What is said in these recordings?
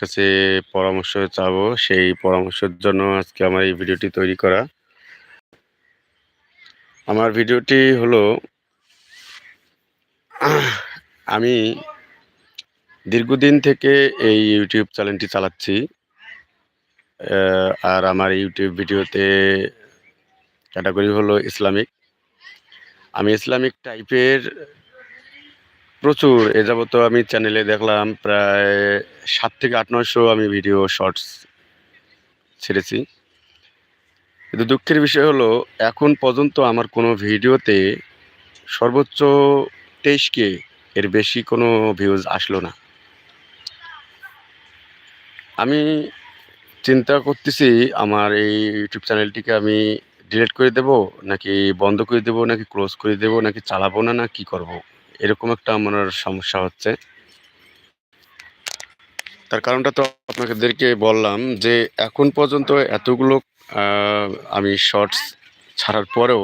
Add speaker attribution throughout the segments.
Speaker 1: কাছে পরামর্শ চাবো, সেই পরামর্শের জন্য আজকে আমার এই ভিডিওটি তৈরি করা। আমার ভিডিওটি হলো, আমি দীর্ঘদিন থেকে এই ইউটিউব চ্যানেলটি চালাচ্ছি আর আমার ইউটিউব ভিডিওতে ক্যাটাগরি হলো ইসলামিক। আমি ইসলামিক টাইপের প্রচুর। এ যাবত আমি চ্যানেলে দেখলাম প্রায় সাত থেকে আট নয়শো আমি ভিডিও শর্টস ছেড়েছি। কিন্তু দুঃখের বিষয় হলো, এখন পর্যন্ত আমার কোনো ভিডিওতে সর্বোচ্চ তেইশ কে এর বেশি কোনো ভিউজ আসলো না। আমি চিন্তা করতেছি, আমার এই ইউটিউব চ্যানেলটিকে আমি ডিলিট করে দেব, নাকি বন্ধ করে দেব, নাকি ক্লোজ করে দেব, নাকি চালাবো না না কি করব? এরকম একটা আমার সমস্যা হচ্ছে। তার কারণটা তো আপনাদেরকে বললাম যে, এখন পর্যন্ত এতগুলো আমি শর্টস ছাড়ার পরেও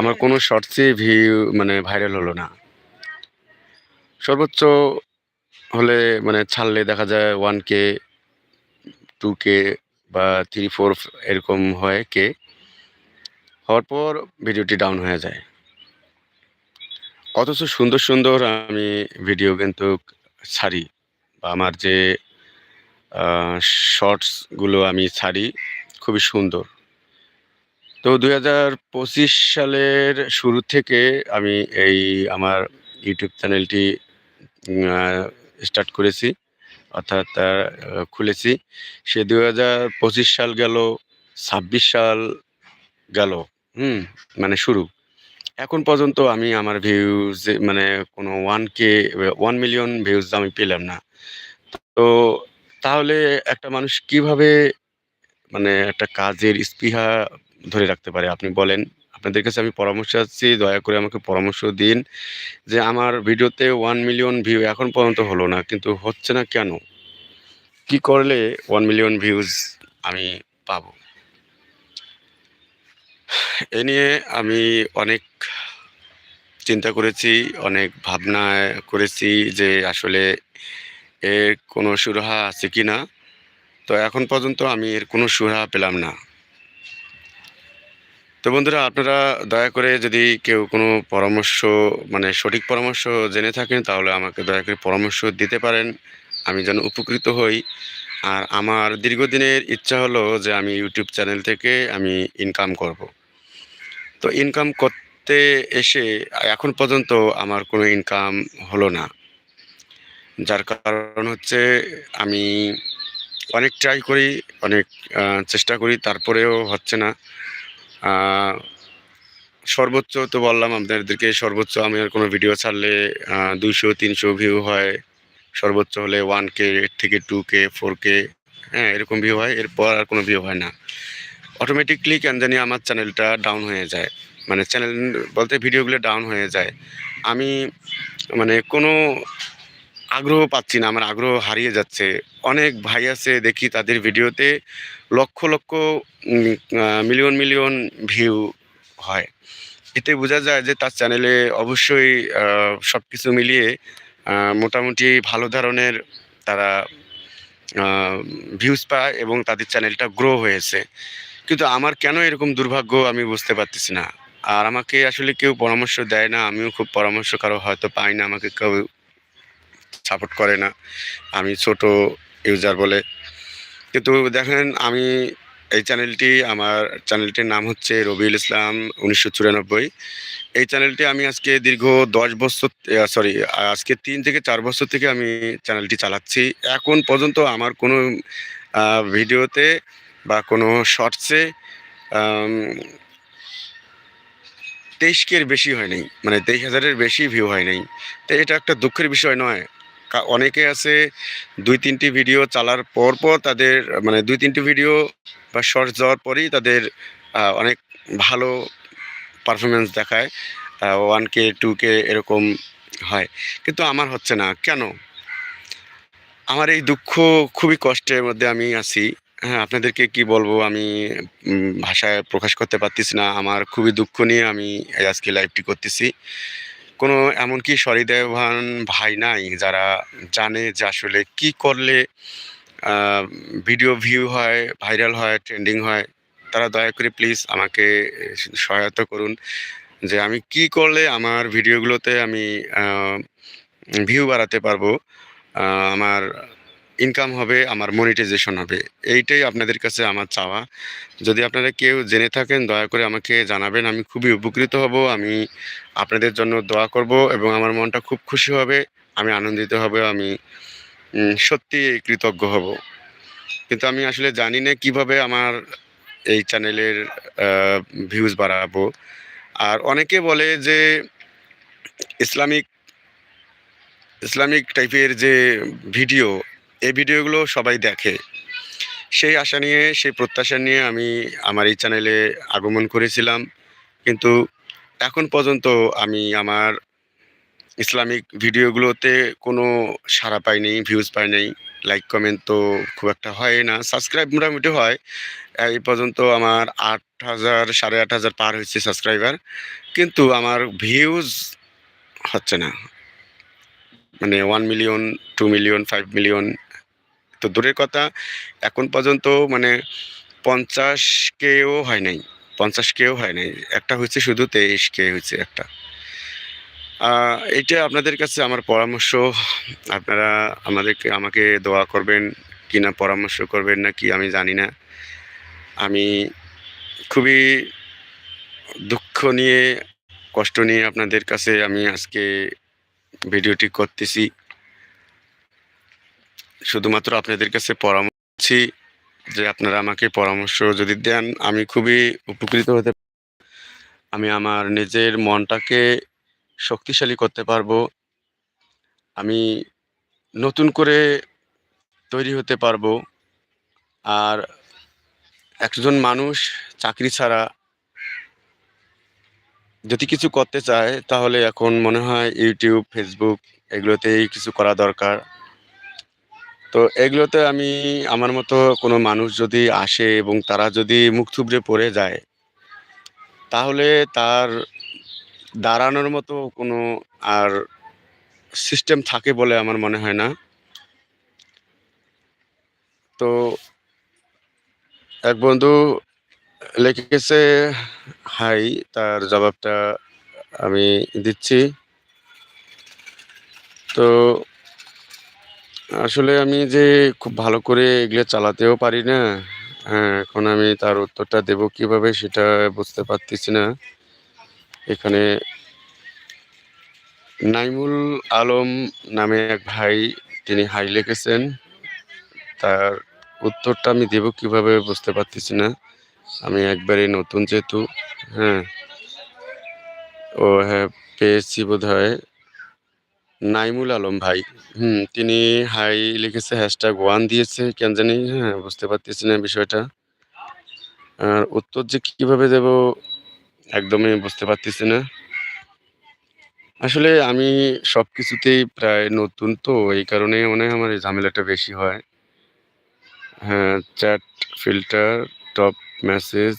Speaker 1: আমার কোনো শর্টসই ভিউ মানে ভাইরাল হলো না। সর্বোচ্চ হলে মানে ছাড়লে দেখা যায় ওয়ান কে টু কে বা থ্রি ফোর এরকম হয় কে হওয়ার পর ভিডিওটি ডাউন হয়ে যায়। অথচ সুন্দর সুন্দর আমি ভিডিও কিন্তু ছাড়ি বা আমার যে শর্টসগুলো আমি ছাড়ি, খুবই সুন্দর। তো দুই হাজার পঁচিশ সালের শুরু থেকে আমি এই আমার ইউটিউব চ্যানেলটি স্টার্ট করেছি, অর্থাৎ খুলেছি। সে দুই হাজার পঁচিশ সাল গেল, ছাব্বিশ সাল গেল, হুম মানে শুরু। এখন পর্যন্ত আমি আমার ভিউজ মানে কোনো one K one million views আমি পেলাম না। তো তাহলে একটা মানুষ কীভাবে মানে একটা কাজের স্পৃহা ধরে রাখতে পারে? আপনি বলেন। আপনাদের কাছে আমি পরামর্শ চাচ্ছি, দয়া করে আমাকে পরামর্শ দিন যে আমার ভিডিওতে ওয়ান মিলিয়ন ভিউ এখন পর্যন্ত হলো না, কিন্তু হচ্ছে না কেন? কি করলে ওয়ান মিলিয়ন ভিউজ আমি পাবো? এ নিয়ে আমি অনেক চিন্তা করেছি, অনেক ভাবনা করেছি যে আসলে এর কোনো সুরাহা আছে কি না। তো এখন পর্যন্ত আমি এর কোনো সুরাহা পেলাম না। তো বন্ধুরা, আপনারা দয়া করে যদি কেউ কোনো পরামর্শ মানে সঠিক পরামর্শ জেনে থাকেন, তাহলে আমাকে দয়া করে পরামর্শ দিতে পারেন। আমি যেন উপকৃত হই। আর আমার দীর্ঘদিনের ইচ্ছা হলো যে আমি ইউটিউব চ্যানেল থেকে আমি ইনকাম করব। তো ইনকাম করতে এসে এখন পর্যন্ত আমার কোনো ইনকাম হলো না। যার কারণ হচ্ছে আমি অনেক ট্রাই করি, অনেক চেষ্টা করি, তারপরেও হচ্ছে না। সর্বোচ্চ তো বললাম আপনাদেরকে, সর্বোচ্চ আমি আর কোনো ভিডিও ছাড়লে দুইশো, তিনশো ভিউ হয়। সর্বোচ্চ হলে ওয়ান কে থেকে টু কে ফোর কে হ্যাঁ এরকম ভিউ হয়। এরপর আর কোনো ভিউ হয় না। অটোমেটিকলি কেন জানি আমার চ্যানেলটা ডাউন হয়ে যায়। মানে চ্যানেল বলতে ভিডিওগুলো ডাউন হয়ে যায়। আমি মানে কোনো আগ্রহ পাচ্ছি না, আমার আগ্রহ হারিয়ে যাচ্ছে। অনেক ভাই আছে, দেখি তাদের ভিডিওতে lakh lakh million million view হয়। এতে বোঝা যায় যে তার চ্যানেলে অবশ্যই সব কিছু মিলিয়ে মোটামুটি ভালো ধরনের তারা ভিউজ পায় এবং তাদের চ্যানেলটা গ্রো হয়েছে। কিন্তু আমার কেন এরকম দুর্ভাগ্য আমি বুঝতে পারতেছি না। আর আমাকে আসলে কেউ পরামর্শ দেয় না, আমিও খুব পরামর্শ কারও হয়তো পাই না, আমাকে কেউ সাপোর্ট করে না। আমি ছোট ইউজার বলে। কিন্তু দেখেন, আমি এই চ্যানেলটি আমার চ্যানেলটির নাম হচ্ছে রবিউল ইসলাম উনিশশো চুরানব্বই। এই চ্যানেলটি আমি আজকে দীর্ঘ দশ বছর সরি আজকে তিন থেকে চার বছর থেকে আমি চ্যানেলটি চালাচ্ছি। এখন পর্যন্ত আমার কোনো ভিডিওতে বা কোনো শর্টসে তেইশ কের বেশি হয় নাই মানে তেইশ হাজারের বেশি ভিউ হয় নাই। তো এটা একটা দুঃখের বিষয় নয়। অনেকে আছে দুই, তিনটি ভিডিও চালার পর পর তাদের মানে দুই, তিনটি ভিডিও বা শর্টস যাওয়ার পরেই তাদের অনেক ভালো পারফরমেন্স দেখায় ওয়ান কে টু কে এরকম হয়। কিন্তু আমার হচ্ছে না। কেন? আমার এই দুঃখ খুবই কষ্টের মধ্যে আমি আছি। হ্যাঁ আপনাদেরকে কি বলব? আমি ভাষায় প্রকাশ করতে পারতেছি না। আমার খুবই দুঃখ নিয়ে আমি আজকে লাইভটি করতেছি। কোনো এমনকি সহৃদয়বান ভাই নাই যারা জানে যে আসলে কি করলে ভিডিও ভিউ হয় ভাইরাল হয় ট্রেন্ডিং হয়। তারা দয়া করে প্লিজ আমাকে সহায়তা করুন যে আমি কি করলে আমার ভিডিওগুলোতে আমি ভিউ বাড়াতে পারব। আমার ইনকাম হবে, আমার মনিটাইজেশন হবে। এইটাই আপনাদের কাছে আমার চাওয়া। যদি আপনারা কেউ জেনে থাকেন, দয়া করে আমাকে জানাবেন। আমি খুবই উপকৃত হব, আমি আপনাদের জন্য দোয়া করব এবং আমার মনটা খুব খুশি হবে, আমি আনন্দিত হব, আমি সত্যি কৃতজ্ঞ হব। কিন্তু আমি আসলে জানি না কীভাবে আমার এই চ্যানেলের ভিউজ বাড়াবো। আর অনেকে বলে যে, ইসলামিক ইসলামিক টাইপের যে ভিডিও এই ভিডিওগুলো সবাই দেখে। সেই আশা নিয়ে, সেই প্রত্যাশা নিয়ে আমি আমার এই চ্যানেলে আগমন করেছিলাম। কিন্তু এখন পর্যন্ত আমি আমার ইসলামিক ভিডিওগুলোতে কোনো সাড়া পাইনি ভিউজ পাই লাইক কমেন্ট তো খুব একটা হয় না। সাবস্ক্রাইব মোটামুটি হয়। এই পর্যন্ত আমার আট হাজার, সাড়ে আট হাজার পার হয়েছে সাবস্ক্রাইবার কিন্তু আমার ভিউজ হচ্ছে না। মানে one million two million five million তো দূরের কথা, এখন পর্যন্ত মানে পঞ্চাশ কেও হয় নাই, পঞ্চাশ কেও হয় নাই। একটা হচ্ছে শুধু তেইশ কে হচ্ছে একটা। এটা আপনাদের কাছে আমার পরামর্শ। আপনারা আমাদেরকে, আমাকে দোয়া করবেন কি না পরামর্শ করবেন না কি আমি জানি না। আমি খুবই দুঃখ নিয়ে, কষ্ট নিয়ে আপনাদের কাছে আমি আজকে ভিডিওটি করতেছি। শুধুমাত্র আপনাদের কাছে পরামর্শ যে আপনারা আমাকে পরামর্শ যদি দেন, আমি খুবই উপকৃত হতে আমি আমার নিজের মনটাকে শক্তিশালী করতে পারব। আমি নতুন করে তৈরি হতে পারব। আর একজন মানুষ চাকরি ছাড়া যদি কিছু করতে চায়, তাহলে এখন মনে হয় ইউটিউব, ফেসবুক, এগুলোতেই কিছু করা দরকার। তো এগুলোতে আমি, আমার মতো কোনো মানুষ যদি আসে এবং তারা যদি মুখ থুবড়ে পড়ে যায়, তাহলে তার দাঁড়ানোর মতো কোনো আর সিস্টেম থাকে বলে আমার মনে হয় না। তো এক বন্ধু লিখেছে, হাই, তার জবাবটা আমি দিচ্ছি। তো আসলে আমি যে খুব ভালো করে এগুলো চালাতেও পারি না হ্যাঁ এখন আমি তার উত্তরটা দেব কীভাবে সেটা বুঝতে পারতেছি না। এখানে নাইমুল আলম নামে এক ভাই, তিনি হাই লিখেছেন। তার উত্তরটা আমি দেব কীভাবে বুঝতে পারতেছি না। আমি একবারে নতুন যেহেতু হ্যাঁ ও হ্যাঁ পেয়েছি বোধ হয় নাইমুল আলম ভাই। হুম, তিনি হাই লিখেছে হ্যাশট্যাগ ওয়ান দিয়েছে, কেন জানি হ্যাঁ বুঝতে পারতেছি না বিষয়টা। আর উত্তর যে কীভাবে দেব, একদমই বুঝতে পারতেছি না। আসলে আমি সব কিছুতেই প্রায় নতুন তো, এই কারণে মনে হয় আমার এই ঝামেলাটা বেশি হয়। হ্যাঁ chat filter top message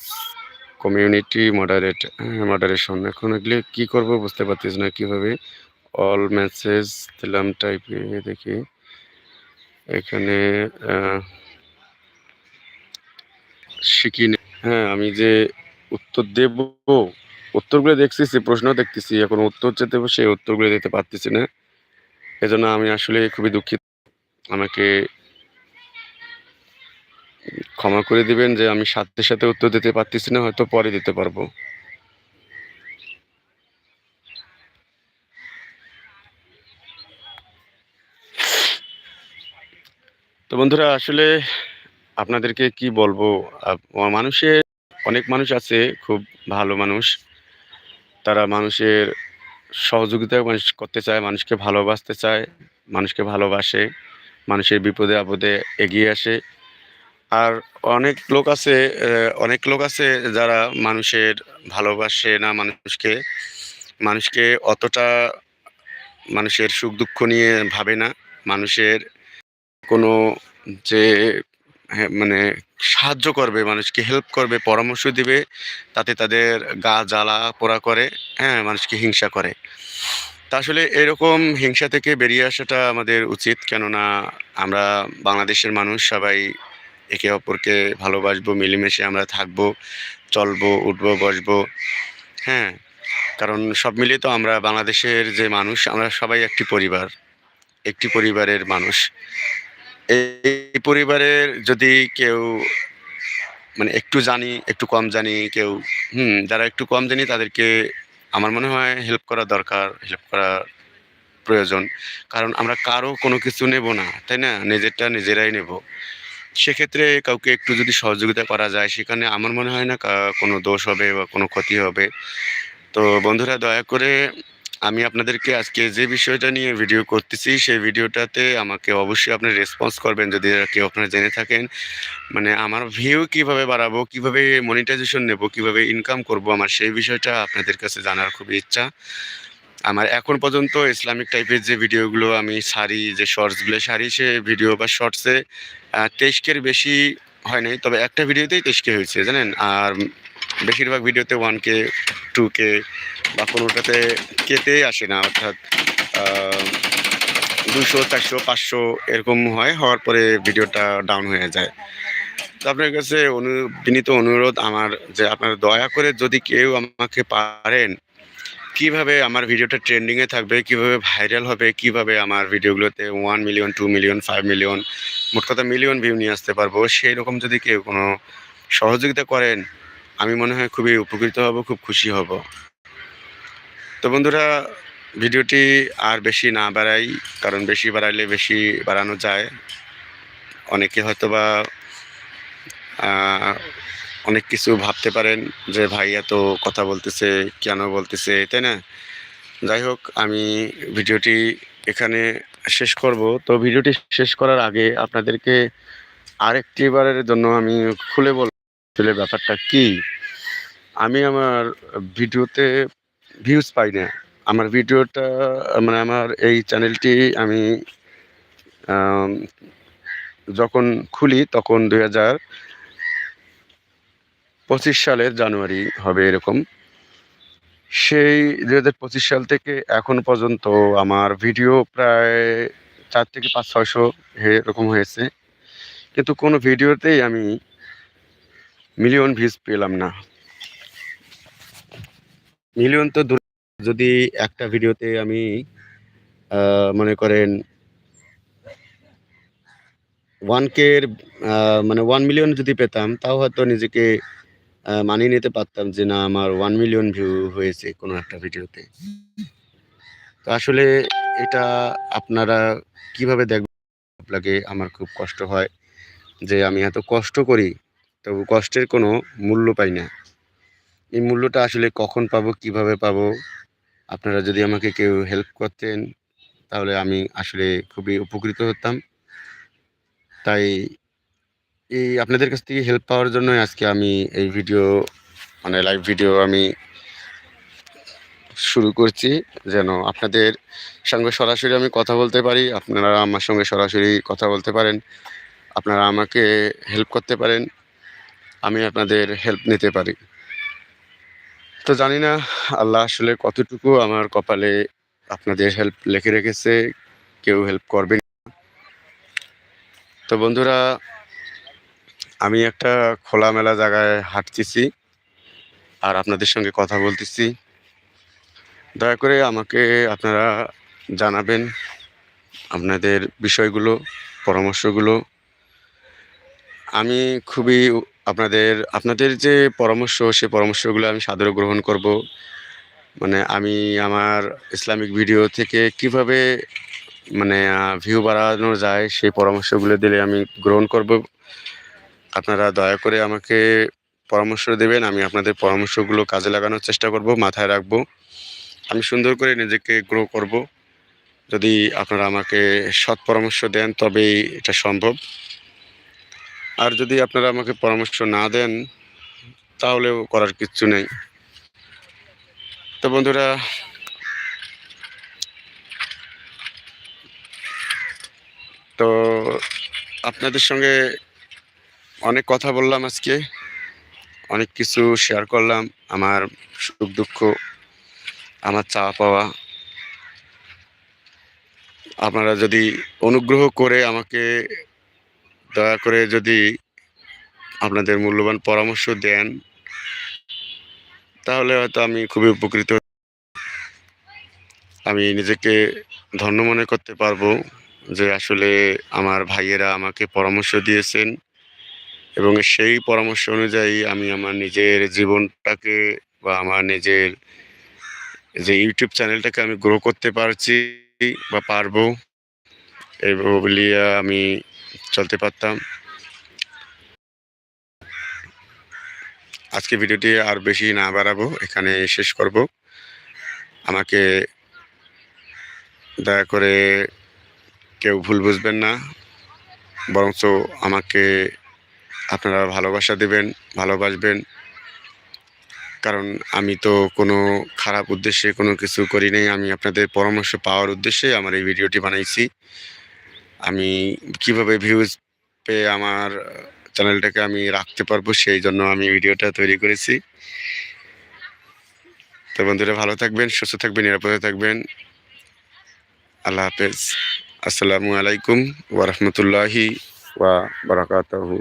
Speaker 1: community moderate হ্যাঁ মডারেশন এখন এগুলো কী করব বুঝতে পারতেছি না কীভাবে। অল মেসেজ দিলাম টাইপে দেখি। এখানে শিখি হ্যাঁ আমি যে উত্তর দেব, উত্তরগুলো দেখতেছি প্রশ্ন দেখতেছি, এখন উত্তর যে দেবো, সেই উত্তরগুলো দিতে পারতেছি না। এজন্য আমি আসলে খুবই দুঃখিত। আমাকে ক্ষমা করে দিবেন যে আমি সাথে সাথে উত্তর দিতে পারতেছি না, হয়তো পরে দিতে পারব। তো বন্ধুরা, আসলে আপনাদেরকে কি বলব? মানুষের অনেক মানুষ আছে, খুব ভালো মানুষ। তারা মানুষের সহযোগিতা মানুষ করতে চায়, মানুষকে ভালোবাসতে চায়, মানুষকে ভালোবাসে, মানুষের বিপদে আপদে এগিয়ে আসে। আর অনেক লোক আছে অনেক লোক আছে যারা মানুষের ভালোবাসে না মানুষকে। মানুষকে অতটা মানুষের সুখ দুঃখ নিয়ে ভাবে না। মানুষের কোনো যে হ্যাঁ মানে সাহায্য করবে, মানুষকে হেল্প করবে, পরামর্শ দিবে, তাতে তাদের গা জ্বালা পোড়া করে হ্যাঁ মানুষকে হিংসা করে। তা আসলে এরকম হিংসা থেকে বেরিয়ে আসাটা আমাদের উচিত, কেননা আমরা বাংলাদেশের মানুষ, সবাই একে অপরকে ভালোবাসবো, মিলেমিশে আমরা থাকব, চলবো, উঠবো, বসবো হ্যাঁ। কারণ সব মিলিয়ে তো আমরা বাংলাদেশের যে মানুষ, আমরা সবাই একটি পরিবার, একটি পরিবারের মানুষ। এই পরিবারের যদি কেউ মানে একটু জানি, একটু কম জানি, কেউ, হুম, যারা একটু কম জানি তাদেরকে আমার মনে হয় হেল্প করা দরকার হেল্প করা প্রয়োজন। কারণ আমরা কারও কোনো কিছু নেব না, তাই না? নিজেরটা নিজেরাই নেব। সেক্ষেত্রে কাউকে একটু যদি সহযোগিতা করা যায়, সেখানে আমার মনে হয় না কোনো দোষ হবে বা কোনো ক্ষতি হবে। তো বন্ধুরা, দয়া করে আমি আপনাদেরকে আজকে যে বিষয়টা নিয়ে ভিডিও করতেছি, সেই ভিডিওটাতে আমাকে অবশ্যই আপনি রেসপন্স করবেন যদি কেউ আপনারা জেনে থাকেন। মানে আমার ভিউ কীভাবে বাড়াবো, কীভাবে মনিটাইজেশন নেব, কীভাবে ইনকাম করব, আমার সেই বিষয়টা আপনাদের কাছে জানার খুবই ইচ্ছা। আমার এখন পর্যন্ত ইসলামিক টাইপের যে ভিডিওগুলো আমি সারি, যে শর্টসগুলো সারি, সে ভিডিও বা শর্টসে তেইশকের বেশি হয় নাই, তবে একটা ভিডিওতেই তেইশকে হয়েছে, জানেন? আর বেশিরভাগ ভিডিওতে ওয়ান কে টু কে বা কোনোটাতে কেতেই আসে না, অর্থাৎ দুশো চারশো, পাঁচশো এরকম হয়, হওয়ার পরে ভিডিওটা ডাউন হয়ে যায়। তো আপনার কাছে অনু, বিনীত অনুরোধ আমার যে আপনারা দয়া করে যদি কেউ আমাকে পারেন, কীভাবে আমার ভিডিওটা ট্রেন্ডিংয়ে থাকবে, কীভাবে ভাইরাল হবে, কীভাবে আমার ভিডিওগুলোতে one million two million five million মোট কথা মিলিয়ন ভিউ নিয়ে আসতে পারব, সেই রকম যদি কেউ কোনো সহযোগিতা করেন আমি মনে হয় খুবই উপকৃত হব, খুব খুশি হব। তো বন্ধুরা, ভিডিওটি আর বেশি না বাড়াই, কারণ বেশি বাড়াইলে বেশি বাড়ানো যায়। অনেকে হয়তো বা অনেক কিছু ভাবতে পারেন যে, ভাই, এত কথা বলতেছে, কেন বলতেছে? তাই না? যাই হোক, আমি ভিডিওটি এখানে শেষ করব। তো ভিডিওটি শেষ করার আগে আপনাদেরকে আরেকটি বারের জন্য আমি খুলে বল আসলে ব্যাপারটা কি? আমি আমার ভিডিওতে ভিউজ পাই না। আমার ভিডিওটা মানে আমার এই চ্যানেলটি আমি যখন খুলি তখন দুই হাজার পঁচিশ সালের জানুয়ারি হবে এরকম। সেই দু হাজার পঁচিশ সাল থেকে এখন পর্যন্ত আমার ভিডিও প্রায় চার থেকে পাঁচ, ছয়শো এরকম হয়েছে। কিন্তু কোনো ভিডিওতেই আমি মিলিয়ন ভিউজ পেলাম না। মিলিয়ন তো দূর, যদি একটা ভিডিওতে আমি মনে করেন ওয়ান কের মানে ওয়ান মিলিয়ন যদি পেতাম, তাও হয়তো নিজেকে মানিয়ে নিতে পারতাম যে না, আমার ওয়ান মিলিয়ন ভিউ হয়েছে কোনো একটা ভিডিওতে তো আসলে এটা আপনারা কীভাবে দেখবেন? আপনাকে আমার খুব কষ্ট হয় যে আমি এত কষ্ট করি। তবু কষ্টের কোনো মূল্য পাই না। এই মূল্যটা আসলে কখন পাবো, কীভাবে পাবো? আপনারা যদি আমাকে কেউ হেল্প করতেন, তাহলে আমি আসলে খুবই উপকৃত হতাম। তাই এই আপনাদের কাছ থেকে হেল্প পাওয়ার জন্যই আজকে আমি এই ভিডিও মানে লাইভ ভিডিও আমি শুরু করছি। যেন আপনাদের সঙ্গে সরাসরি আমি কথা বলতে পারি, আপনারা আমার সঙ্গে সরাসরি কথা বলতে পারেন। আপনারা আমাকে হেল্প করতে পারেন। আমি আপনাদের হেল্প নিতে পারি। তো জানি না আল্লাহ আসলে কতটুকু আমার কপালে আপনাদের হেল্প লিখে রেখেছে, কেউ হেল্প করবে তো বন্ধুরা, আমি একটা খোলামেলা জায়গায় হাঁটতেছি আর আপনাদের সঙ্গে কথা বলতেছি। দয়া করে আমাকে আপনারা জানাবেন আপনাদের বিষয়গুলো, পরামর্শগুলো। আমি খুবই আপনাদের আপনাদের যে পরামর্শ, সে পরামর্শগুলো আমি সাদরে গ্রহণ করব। মানে আমি আমার ইসলামিক ভিডিও থেকে কীভাবে মানে ভিউ বাড়ানো যায়, সেই পরামর্শগুলো দিলে আমি গ্রহণ করব। আপনারা দয়া করে আমাকে পরামর্শ দেবেন, আমি আপনাদের পরামর্শগুলো কাজে লাগানোর চেষ্টা করব, মাথায় রাখব। আমি সুন্দর করে নিজেকে গ্রো করব। যদি আপনারা আমাকে সৎ পরামর্শ দেন, তবেই এটা সম্ভব। আর যদি আপনারা আমাকে পরামর্শ না দেন, তাহলেও করার কিচ্ছু নেই। তো বন্ধুরা, তো আপনাদের সঙ্গে অনেক কথা বললাম আজকে, অনেক কিছু শেয়ার করলাম, আমার সুখ দুঃখ, আমার চাওয়া পাওয়া। আপনারা যদি অনুগ্রহ করে আমাকে দয়া করে যদি আপনাদের মূল্যবান পরামর্শ দেন, তাহলে হয়তো আমি খুবই উপকৃত আমি নিজেকে ধন্য মনে করতে পারব যে আসলে আমার ভাইয়েরা আমাকে পরামর্শ দিয়েছেন এবং সেই পরামর্শ অনুযায়ী আমি আমার নিজের জীবনটাকে বা আমার নিজের যে ইউটিউব চ্যানেলটাকে আমি গ্রো করতে পারছি বা পারব। এই বলিয়া আমি চলতে পারতাম। আজকে ভিডিওটি আর বেশি না বাড়াবো, এখানে শেষ করব। আমাকে দয়া করে কেউ ভুল বুঝবেন না, বরঞ্চ আমাকে আপনারা ভালোবাসা দেবেন, ভালোবাসবেন। কারণ আমি তো কোনো খারাপ উদ্দেশ্যে কোনো কিছু করি নাই, আমি আপনাদের পরামর্শ পাওয়ার উদ্দেশ্যে আমার এই ভিডিওটি বানাইছি। আমি কীভাবে ভিউজ পেয়ে আমার চ্যানেলটাকে আমি রাখতে পারব সেই জন্য আমি ভিডিওটা তৈরি করেছি। তো বন্ধুরা, ভালো থাকবেন, সুস্থ থাকবেন, নিরাপদে থাকবেন। আল্লাহ হাফেজ। আসসালামু আলাইকুম ওরহমতুল্লাহি ওয়া বারাকাতুহু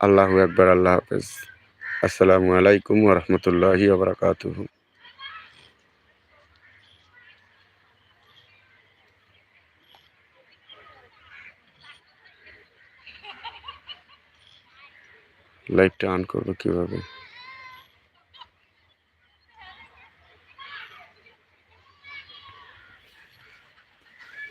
Speaker 1: আল্লাহু একবার আল্লাহ হাফেজ। আসসালামু আলাইকুম ওরহমতুল্লাহি ওয়া লাইভটা অন করব কীভাবে?